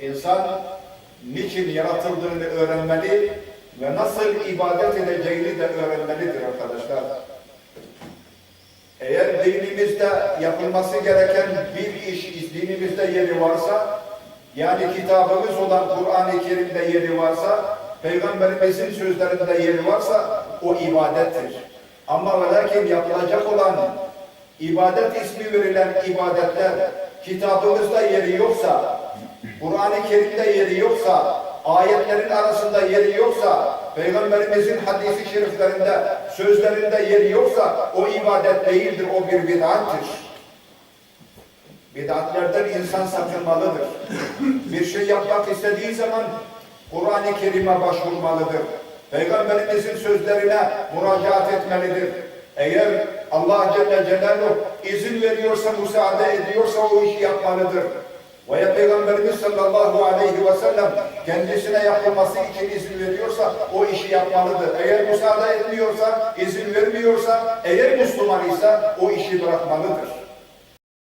İnsan niçin yaratıldığını öğrenmeli ve nasıl ibadet edeceğini de öğrenmelidir arkadaşlar. Eğer dinimizde yapılması gereken bir iş dinimizde yeri varsa, yani kitabımız olan Kur'an-ı Kerim'de yeri varsa, Peygamberimizin sözlerinde yeri varsa o ibadettir. Ama ve yapılacak olan ibadet ismi verilen ibadetler kitabımızda yeri yoksa, Kur'an-ı Kerim'de yeri yoksa, ayetlerin arasında yeri yoksa, Peygamberimizin hadisi şeriflerinde, sözlerinde yeri yoksa o ibadet değildir, o bir bid'attır. Bid'atlerden insan sakınmalıdır. Bir şey yapmak istediği zaman Kur'an-ı Kerim'e başvurmalıdır. Peygamberimizin sözlerine müracaat etmelidir. Eğer Allah Celle Celaluhu izin veriyorsa, müsaade ediyorsa o işi yapmalıdır. Veya Peygamberimiz sallallahu aleyhi ve sellem kendisine yapılması için izin veriyorsa o işi yapmalıdır. Eğer müsaade etmiyorsa, izin vermiyorsa, eğer Müslüman ise o işi bırakmalıdır.